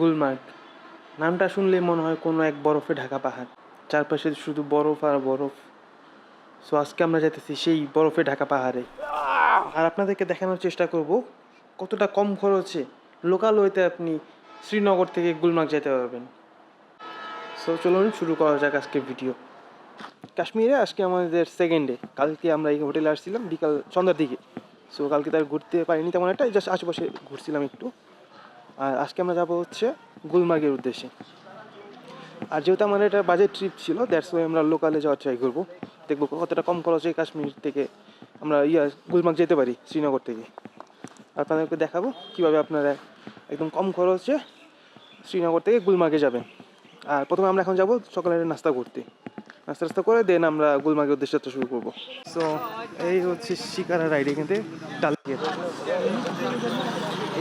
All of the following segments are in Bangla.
গুলমার্গ। নামটা শুনলে মনে হয় কোনো এক বরফে ঢাকা পাহাড়। চারপাশে শুধু বরফ আর বরফ। সো আজকে আমরা যেতেছি সেই বরফে ঢাকা পাহাড়ে। আর আপনাদেরকে দেখানোর চেষ্টা করব কতটা কম খরচে লোকাল ওয়েতে আপনি শ্রীনগর থেকে গুলমার্গ যেতে পারবেন। সো চলুন শুরু করা যাক আজকে ভিডিও কাশ্মীরে আজকে আমাদের সেকেন্ড ডে কালকে আমরা এই হোটেলে আসছিলাম, বিকাল সন্ধ্যার দিকে। সো কালকে তার ঘুরতে পারিনি তেমন একটা জাস্ট আশেপাশে ঘুরছিলাম একটু। আর আজকে আমরা যাব হচ্ছে গুলমার্গের উদ্দেশ্যে। আর যেহেতু আমার এটা বাজেট ট্রিপ ছিল দ্যাটস ওয়াই আমরা লোকালে যাওয়ার ট্রাই করব। দেখব কতটা কম খরচে কাশ্মীর থেকে আমরা ইয়া গুলমার্গ যেতে পারি, শ্রীনগর থেকে। আপনাদেরকে দেখাবো কীভাবে আপনারা একদম কম খরচে শ্রীনগর থেকে গুলমার্গে যাবেন। আর প্রথমে আমরা এখন যাব সকালের নাস্তা করতে। নাস্তা টাস্তা করে দেন আমরা গুলমার্গের উদ্দেশ্যে যাত্রা শুরু করব। সো এই হচ্ছে শিকারা রাইড এখান ডালগেট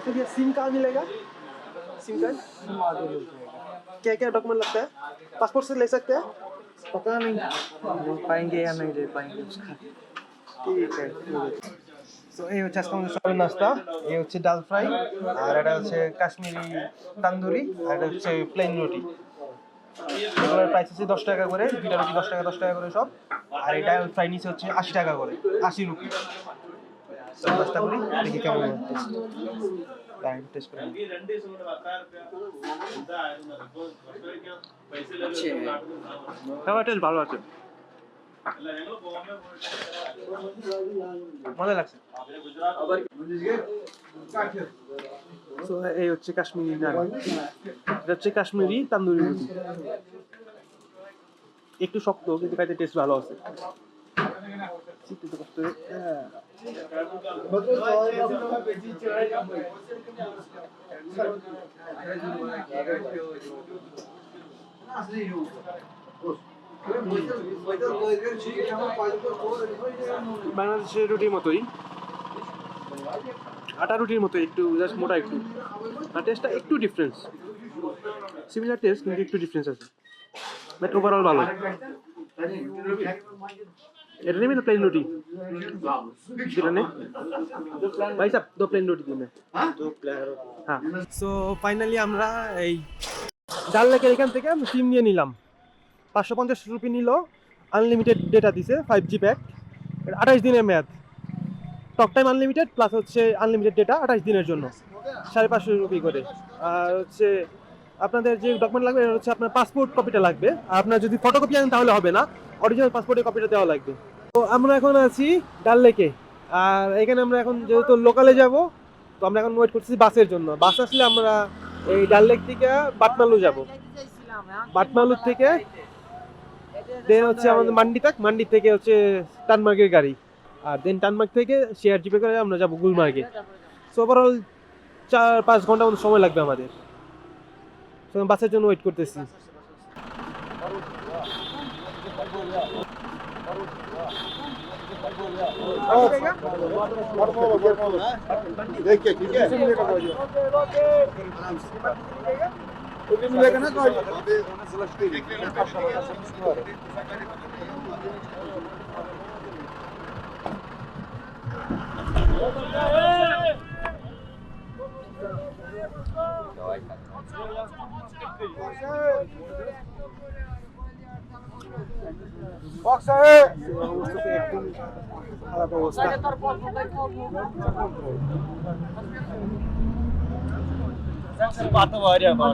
वैसे भैया सिम कहाँ मिलेगा सिम कार्ड क्या क्या डॉक्यूमेंट लगता है पासपोर्ट से ले सकते हैं पता नहीं ले पाएंगे या नहीं ले पाएंगे उसका ঠিক আছে সো এই হচ্ছে আজকে আমাদের সকালের নাস্তা এই হচ্ছে ডাল ফ্রাই আর এটা হচ্ছে কাশ্মীরি তান্দুরি আর এটা হচ্ছে প্লেন রুটি এগুলোর প্রাইস হচ্ছে দশ টাকা করে দুইটা রুটি দশ টাকা দশ টাকা করে সব আর এই ডাল ফ্রাই নিচে হচ্ছে আশি টাকা করে আশি রুপি সো নাস্তা করি দেখি কেমন টেস্ট টেস্ট করে খাবার টেস্ট ভালো আছে। মজা লাগছে। So, এই হচ্ছে কাশ্মীরি নান। এটা হচ্ছে কাশ্মীরি তান্দুরি রুটি। একটু শক্ত কিন্তু খাইতে টেস্ট ভালো আছে। বাংলাদেশের রুটির মতোই। আটা রুটির মতো একটু জাস্ট মোটা একটু। আর টেস্টটা একটু ডিফারেন্স সিমিলার টেস্ট কিন্তু একটু ডিফারেন্স আছে। বাট ওভারঅল ভালো। এটা নেবে না প্লেন রুটি নে ভাই সাহেব দো প্লেন রুটি দিন হ্যাঁ সো ফাইনালি আমরা এই ডাল লেকের এখান থেকে সিম নিয়ে নিলাম পাঁচশো পঞ্চাশ রুপি নিল আনলিমিটেড ডেটা দিছে ফাইভ জি প্যাক আঠাশ দিনের মেয়াদ। টক টাইম আনলিমিটেড প্লাস হচ্ছে আনলিমিটেড ডেটা আঠাশ দিনের জন্য। সাড়ে পাঁচশো রুপি করে। আর হচ্ছে আপনাদের যে ডকুমেন্ট লাগবে হচ্ছে আপনার পাসপোর্ট কপিটা লাগবে। আর আপনার যদি ফটোকপি আনেন তাহলে হবে না। অরিজিনাল পাসপোর্টের কপিটা দেওয়া লাগবে। তো আমরা এখন আছি ডাল লেকে। আর এখানে আমরা এখন যেহেতু লোকালে যাব, তো আমরা এখন ওয়েট করতেছি বাসের জন্য। বাস আসলে আমরা এই ডাল লেক থেকে বাটমালু যাব। বাটমালু থেকে দেন হচ্ছে আমাদের মান্ডি তাক মান্ডি থেকে হচ্ছে টানমার্গের গাড়ি। আর দেন টানমার্গ থেকে শেয়ার জিপে করে আমরা যাব গুলমার্গে। সো ওভারঅল চার পাঁচ ঘণ্টা মতো সময় লাগবে আমাদের। বাসের জন্য ওয়েট করতেছি। Korkma oğlum, korkma oğlum. Dek dek, dek. Bizim bile kalıyor. Öbür bile kana kalıyor. Abi ona zılaştı. Bekleyin. Давай. খারাপ অবস্থা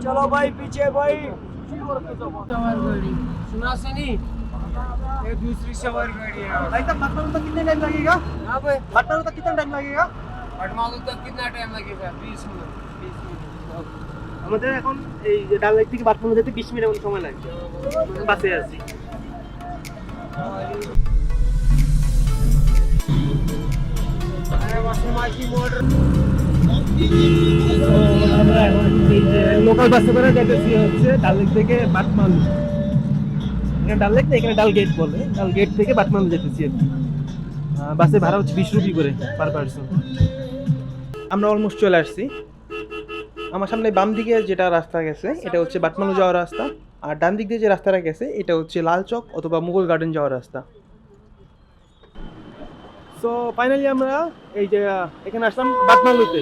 चलो भाई पीछे भाई सुना से नहीं ये दूसरी सवारी गाड़ी है भाई साहब बाटमालू तक कितने टाइम लगेगा हाँ भाई बाटमालू तक कितना टाइम लगेगा पटमालू तक कितना टाइम लगेगा बीस मिनट बीस मिनट আমাদের এখন এই যে ডাল লেক থেকে বাটমালু যেতে বিশ মিনিট মতো সময় লাগবে বাসে আছি লোকাল বাসে করে যাইতেছি হচ্ছে ডাল থেকে বাটমালু। এখানে ডাল লেক এখানে ডাল গেট বলে। ডাল গেট থেকে বাটমালু যেতেছি আর বাসে ভাড়া হচ্ছে বিশ রুপি করে পার পার্সন আমরা অলমোস্ট চলে আসছি। আমার সামনে বাম দিকে যেটা রাস্তা গেছে, এটা হচ্ছে বাটমালু যাওয়ার রাস্তা। আর ডান দিক দিয়ে যে রাস্তাটা গেছে এটা হচ্ছে লাল চক অথবা মুঘল গার্ডেন যাওয়ার রাস্তা সো ফাইনালি আমরা এই যে আহ, এখানে আসলাম বাটমালুতে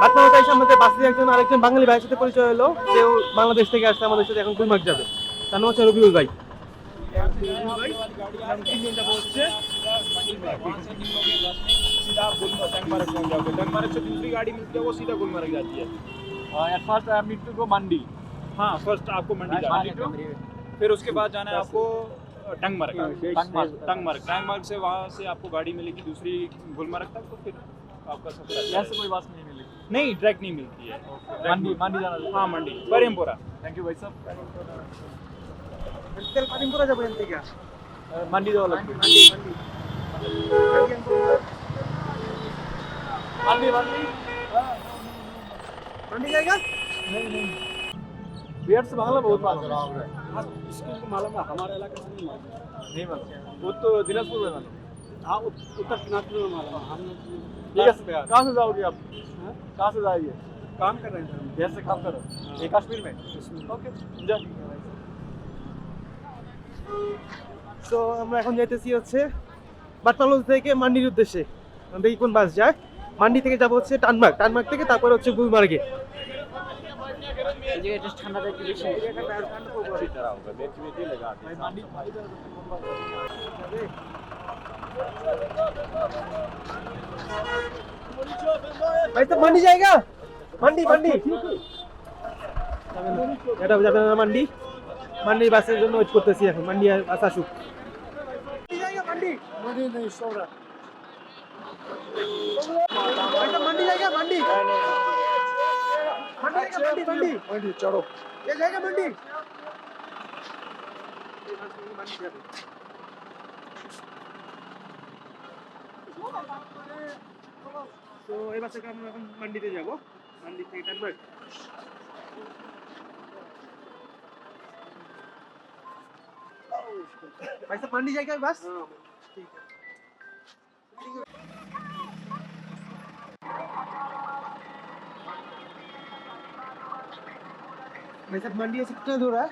বাটমালুতে এসে আমাদের বাসে একজন আরেকজন বাঙালি ভাইয়ের সাথে পরিচয় হলো সেও বাংলাদেশ থেকে আসছে আমাদের সাথে এখন গুলমার্গ যাবে তার নাম হচ্ছে রবিউল ভাই सीधा आप गुलमर्ग टंगमार्ग पहुंच जाओगे टंगमार्ग से दूसरी गाड़ी मिलती है वो सीधा गुलमर्ग जाती है at first I need to go Mandi हाँ फ़र्स्ट आपको मंडी जाना है। फिर उसके बाद जाना है आपको टंगमर्ग टंगमर्ग टंगमर्ग से वहाँ से आपको गाड़ी मिलेगी दूसरी गुलमर्ग तक तो फिर आपका सफ़र कोई बात नहीं मिलेगी? नहीं डायरेक्ट नहीं मिलती है। मंडी मंडी जाना हाँ, हाँ मंडी। परिमपुरा थैंक यू भाई साहब। बिलकुल परिमपुराच्यापर्यंत क्या? मंडी जावं लागतं मंडी मंडी। मंडी जाएगा? नहीं नहीं बिहार से बांग्ला बहुत मालूम है इसको मालूम है हमारे इलाके से नहीं मालूम नहीं मालूम वो तो दिनाजपुर में मालूम हाँ उत्तर दिनाजपुर में मालूम है हम ठीक है सर कहाँ से जाओगे आप कहाँ से जाइए काम कर रहे हैं बिहार से काम करो ये कश्मीर में ओके जा তো আমরা এখন যাইতেছি হচ্ছে বাটমালু থেকে মান্ডির উদ্দেশ্যে দেখি কোন বাস যায় মান্ডি থেকে যাবো হচ্ছে টানমার্গ টানমার্গ থেকে তারপরে হচ্ছে গুলমার্গে ভাই তো মান্ডি জায়গা মান্ডি মান্ডি এটা যাবে না মান্ডি মান্ডি বাসের জন্য ওয়েট করতেছি এখন মান্ডি আর বাস আসুক মান্ডি मंडी नहीं सोरा একটা মান্ডি জায়গা মান্ডি মান্ডি জায়গা মান্ডি মান্ডি मंडी चढ़ो ये जाएगा मंडी তো এই বাসে আমরা এখন মান্ডিতে যাব মান্ডি থেকে টানবার্গ भाई साहब मंडी जाएगा भाई साहब मंडी से कितना दूर है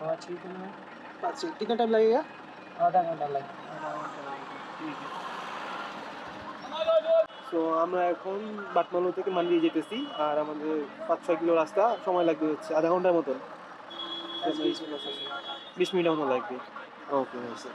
पाँच छः किलो पाँच से कितना टाइम लगेगा आधा घंटा लगे তো আমরা এখন বাটমালু থেকে মান্ডি যেতেছি আর আমাদের পাঁচ ছয় কিলো রাস্তা সময় লাগবে হচ্ছে আধা ঘন্টার মতন বিশ মিনিট মতো লাগবে ওকে স্যার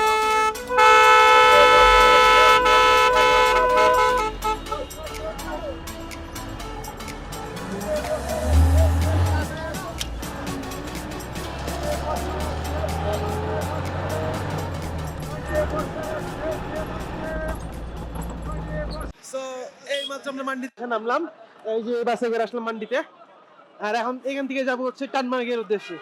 নামলাম। এই যে বাসে করে আসলাম মান্ডিতে। আর এখন এখান থেকে যাব হচ্ছে টানমার্গের উদ্দেশ্যে।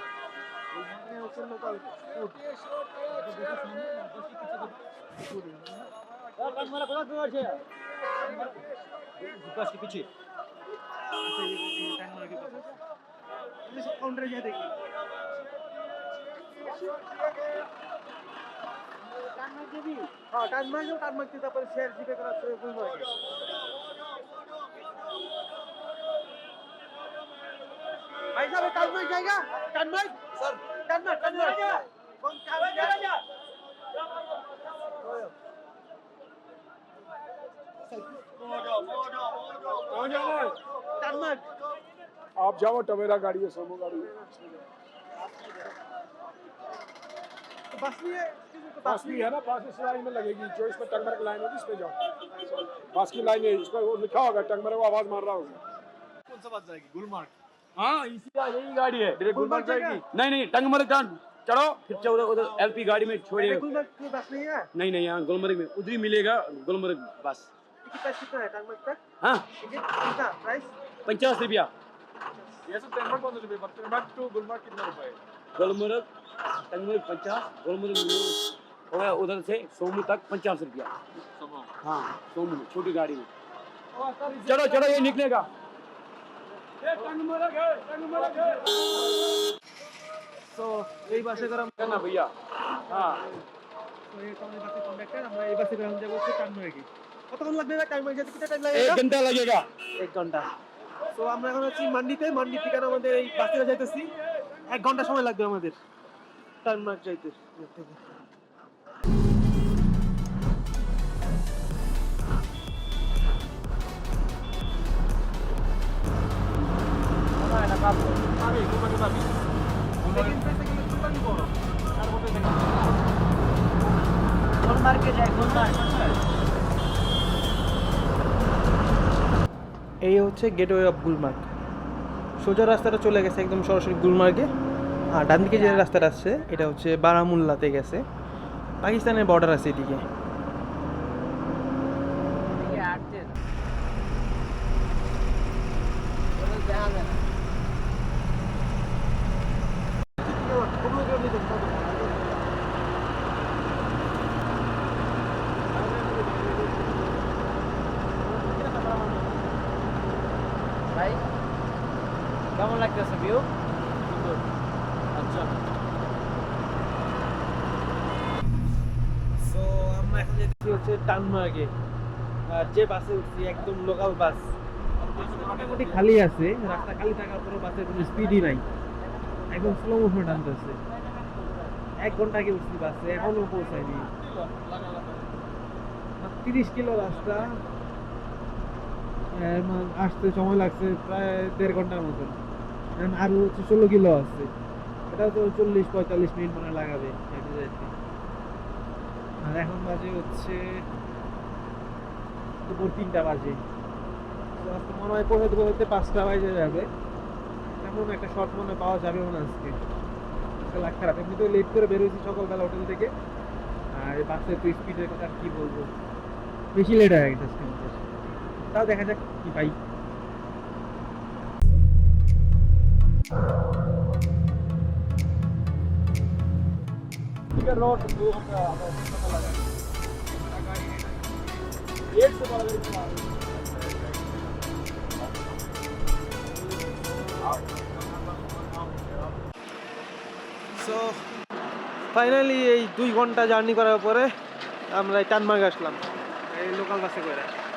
টানমার্গ যাবি? হ্যাঁ টানমার্গ টানমার্গ তারপরে শেয়ার জিপে করা कन्वर्ट जाएगा। Convert sir. कन्वर्ट कन्वर्ट आप जाओ टवेरा गाड़ी है सोमो गाड़ी बस भी है ना पास इस लाइन में लगेगी जो इसमें टंगमर की लाइन होगी इस पे जाओ। पास की लाइन है इसका लिखा होगा टंगमर टंगमर्ग आवाज़ मार रहा होगा। कौन सा बात जाएगी? गुलमार्ग। हाँ इसी का यही गाड़ी है। डायरेक्ट गुलमार्ग जाएगा? नहीं नहीं टंगमर्ग का चढ़ो फिर चढ़ो उधर एलपी गाड़ी में छोड़िए। गुलमार्ग की बस नहीं है? नहीं नहीं यहाँ गुलमर्ग में उधर ही मिलेगा गुलमर्ग बस। है टांगमर्ग तक? हाँ। कितना? प्राइस? पचास रुपया। ये सब टैंगमर्ग कौन सा रुपये? पर टैंगमर्ग टू गुलमर्ग कितने रुपए गुलमर्ग टंगमर्ग पचास गुलमर्ग उधर से सोमू तक पचास रुपया। हाँ सोमू छोटी गाड़ी में। चलो चलो ये निकलेगा। তো এই বাসে করে না ভাইয়া। হ্যাঁ। এক ঘণ্টা তো আমরা এখন আছি মান্ডিতে। মান্ডি থেকে আমাদের এই বাসে যাইতেছি। এক ঘণ্টা সময় লাগবে আমাদের। টাইম মার্ক যাইতে। এই হচ্ছে গেটওয়ে অফ গুলমার্গ সোজা রাস্তাটা চলে গেছে একদম সরাসরি গুলমার্গে। আর ডান দিকে যে রাস্তাটা আসছে, এটা হচ্ছে বারামুল্লাতে গেছে। পাকিস্তানের বর্ডার আছে এদিকে। কেমন লাগতেছে ভিউ আচ্ছা। সো যে বাসে উঠছি, একদম লোকাল বাস মোটামুটি খালি আছে, রাস্তা খালি থাকার পরে বাসের কোনো স্পিডই নাই। একদম স্লো মোশন টানতেছে। এক ঘণ্টা আগে উঠছি বাসে, এখনও পৌঁছায়নি। তিরিশ কিলো রাস্তা। আসতে সময় লাগছে প্রায় দেড় ঘণ্টার মতন। আরও হচ্ছে ষোলো কিলো আছে এটা তো চল্লিশ, পঁয়তাল্লিশ মিনিট মনে লাগাবে যেতে যেতে আর এখন বাজে হচ্ছে দুপুর তিনটা বাজে। তো আজকে মনে হয় পৌঁছাতে পৌঁছাতে পাঁচটা বাজে যাবে। এমন একটা শর্ট মনে পাওয়া যাবে মনে আজকে। লাখ খারাপ। এমনিতে লেট করে বেরোয়েছি সকালবেলা হোটেল থেকে। আর বাসের তো স্পিডের কথা কি বলব? বেশি লেট হয়ে গেছে তাও দেখা যাক। কি পাই रोड दो घंटा लगा एक से बड़ा সো ফাইনালি এই দুই ঘন্টা জার্নি করার পরে আমরা এই টানমার্গ আসলাম এই লোকাল বাসে করে আশিয়ানা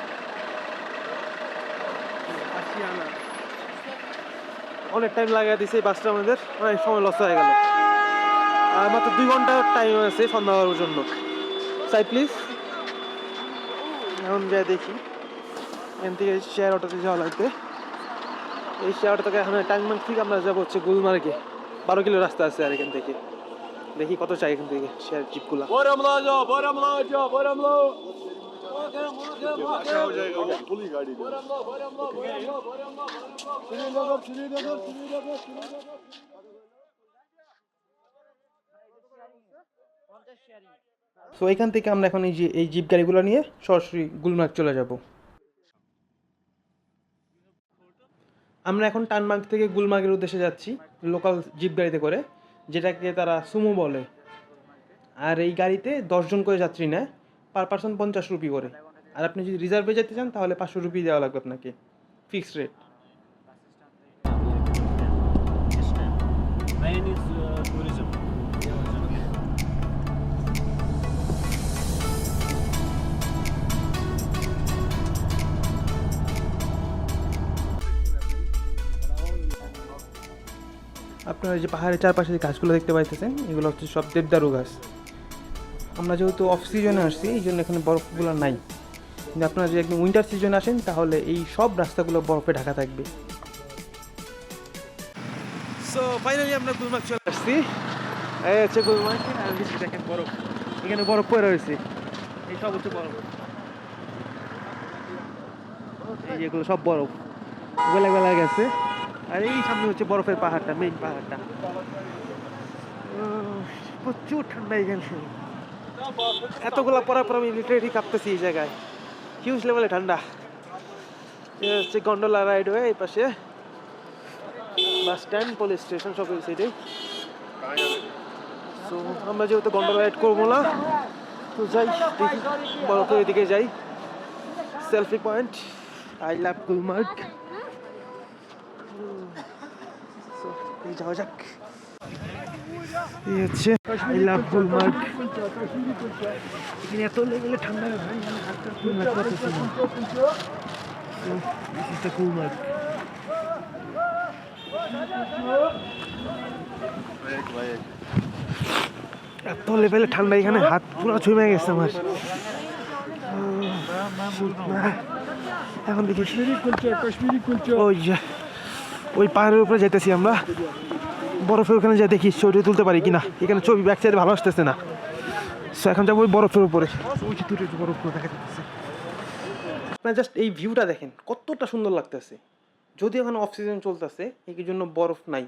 অনেক টাইম লাগাই দিছে এই বাসটা আমাদের। অনেক সময় লস হয়ে গেল। আর মাত্র দুই ঘণ্টা টাইম আছে সন্ধ্যা হওয়ার জন্য। সাই প্লিজ এখন যাই দেখি। এখান থেকে শেয়ার অটোতে যাওয়া লাগবে। এই শেয়ার অটো থেকে এখন টাইমমার্গ থেকে আমরা যাব হচ্ছে গুলমার্গে। বারো কিলো রাস্তা আছে আর এখান থেকে। দেখি কত চাই এখান থেকে শেয়ার জিপগুলা তো এখান থেকে আমরা এখন এই যে, এই জিপ গাড়িগুলো নিয়ে সরাসরি গুলমার্গ চলে যাব। আমরা এখন টানমার্গ থেকে গুলমার্গের উদ্দেশ্যে যাচ্ছি লোকাল জিপ গাড়িতে করে, যেটাকে তারা সুমো বলে। আর এই গাড়িতে দশজন করে যাত্রী নেয়। পার পার্সন পঞ্চাশ রুপি করে। আর আপনি যদি রিজার্ভে যেতে চান তাহলে পাঁচশো রুপি দেওয়া লাগবে আপনাকে ফিক্সড রেট uh, আপনারা যে পাহাড়ের চারপাশে যে গাছগুলো দেখতে পাইতেছেন এগুলো হচ্ছে সব দেবদারু গাছ। আমরা যেহেতু অফ সিজনে আসছি, এই জন্য এখানে বরফগুলো নাই। কিন্তু আপনারা যদি একদম উইন্টার সিজনে আসেন, তাহলে এই সব রাস্তাগুলো বরফে ঢাকা থাকবে। সো চলে আসছি। বরফ। এখানে বরফ পড়ে রয়েছে। এই সব হচ্ছে বরফ। সব বরফ। গেছে। আর এই হচ্ছে বরফের পাহাড়টা পাহাড়টা। প্রচুর ঠান্ডা এখানে। এতগুলা পরার পর আমি লিটারেলি কাঁপতেছি এই জায়গায়। হিউজ লেভেলে ঠান্ডা। হচ্ছে গন্ডোলা রাইড হয়ে এই পাশে। বাস স্ট্যান্ড পুলিশ স্টেশন সব সাইডে তো আমরা যেহেতু গন্ডোলা রাইড করব না, তো যাই, দেখি বরফের এদিকে যাই। Selfie point I love Gulmarg যাওয়া যাক। এত লেভেলে ঠান্ডা এত লেভেলে ঠান্ডা এখানে হাত পুরো ছুঁয়ে গেছে আমার। এখন দেখি। ওই ওই পাহাড়ের উপরে যেতেছি আমরা। বরফের ওখানে যা দেখি ছবি তুলতে পারি কিনা। এখানে ছবি ব্যাক সাইডে ভালো আসতেছে না। সো এখন যাব বরফের উপরে। দেখা যাচ্ছে। আপনার জাস্ট এই ভিউটা দেখেন, কতটা সুন্দর লাগতেছে। যদি এখন অফ সিজন চলতেছে এই জন্য বরফ নাই।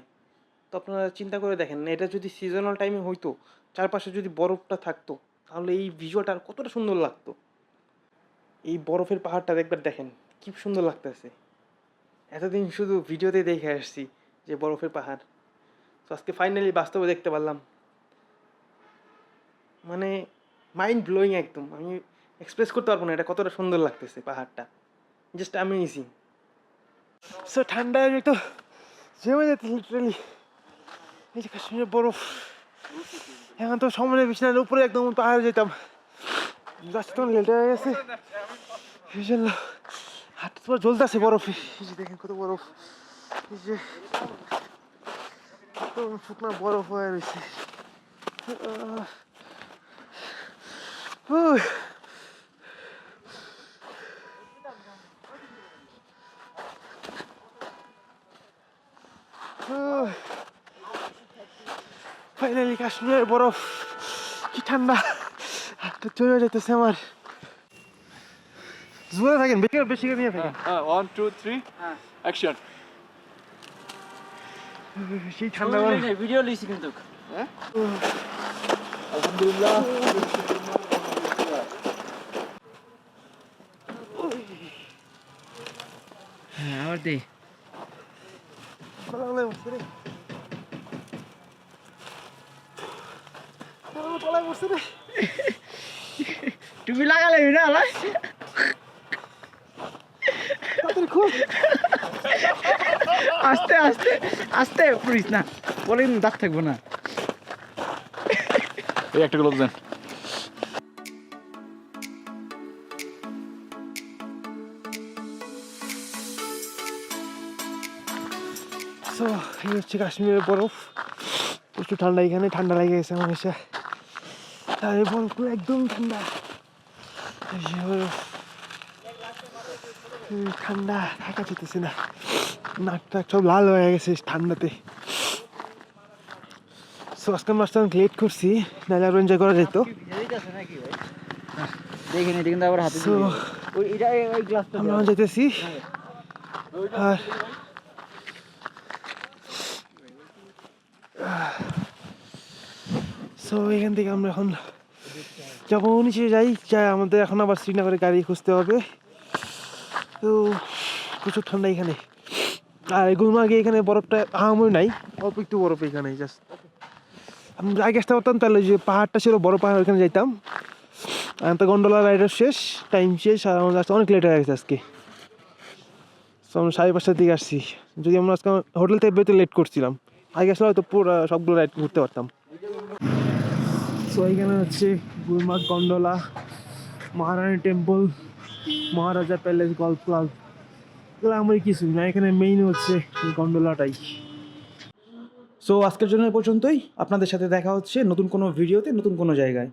তো আপনারা চিন্তা করে দেখেন এটা যদি সিজনাল টাইমে হইতো, চারপাশে যদি বরফটা থাকতো, তাহলে এই ভিজুয়ালটা আর কতটা সুন্দর লাগতো। এই বরফের পাহাড়টা একবার দেখেন, কি সুন্দর লাগতেছে। এতদিন শুধু ভিডিওতে দেখে আসছি যে বরফের পাহাড়। তো আজকে ফাইনালি বাস্তবে দেখতে পারলাম। মানে মাইন্ড ব্লোয়িং একদম। আমি এক্সপ্রেস করতে পারব না, এটা কতটা সুন্দর লাগতেছে পাহাড়টা। জাস্ট আমি অ্যামেজিং সো ঠান্ডায় তো জমে যেতে লিটারালি এই যে কাশ্মীরের বরফ। এখন তো সময় বিছানার উপরে একদম পাহাড়ে যেতাম। জাস্ট তখন হয়ে গেছে। এই জন্য হাতটা তোমার জ্বলতেছে বরফে। এই যে দেখেন কত বরফ। এই যে শুকনো বরফ হয়ে রয়েছে ফাইনালি কাশ্মীরের বরফ। কি ঠান্ডা। হাতটা চলে যেতেছে আমার। জোরে থাকেন বেশি বেশি করে নিয়ে থাকেন। Uh, one, two, three. সেই ঠান্ডা ভিডিও লিছি কিন্তু. হ্যাঁ? আবার দে। রে তলায় রে তুমি লাগালে না আলাই খুব আস্তে আস্তে আস্তে পুরিস না। বলে কিন্তু দাঁত থাকব না। এই একটা গ্লোভ দেন। সো এই হচ্ছে কাশ্মীরের বরফ। প্রচুর ঠান্ডা এখানে ঠান্ডা লেগে গেছে আমার এসে আর এই বরফগুলো একদম ঠান্ডা। বরফ। ঠান্ডা থাকা যেতেছে না। নাক টাক সব লাল হয়ে গেছে ঠান্ডাতে। সো আজকে মাসটা অনেক লেট করছি নাহলে আরও এনজয় করা যেত। আমরা যেতেছি আর সো এখান থেকে আমরা এখন যাব নিচে যাই যাই আমাদের এখন আবার শ্রীনগরে গাড়ি খুঁজতে হবে। তো প্রচুর ঠান্ডা এখানে। আর গুলমার্গে এখানে বরফটা আহামরি নাই, অল্প একটু বরফ এখানে জাস্ট আমি আগে আসতে পারতাম তাহলে যে পাহাড়টা ছিল, বড় পাহাড় ওখানে যাইতাম। তো গন্ডোলা রাইডার শেষ টাইম শেষ, আর আমাদের আজকে অনেক লেট হয়ে গেছে আজকে। তো আমরা সাড়ে পাঁচটার দিকে আসছি। যদি আমরা আজকে হোটেল থেকে বেরোতে লেট করছিলাম, আগে আসলে হয়তো পুরো সবগুলো রাইড ঘুরতে পারতাম। তো এইখানে হচ্ছে Gulmarg gondola Maharani temple Maharaja palace golf club এগুলো আমার কিছুই না, এখানে মেইন হচ্ছে গন্ডোলাটাই। সো আজকের জন্য পর্যন্তই। আপনাদের সাথে দেখা হচ্ছে নতুন কোনো ভিডিওতে নতুন কোনো জায়গায়।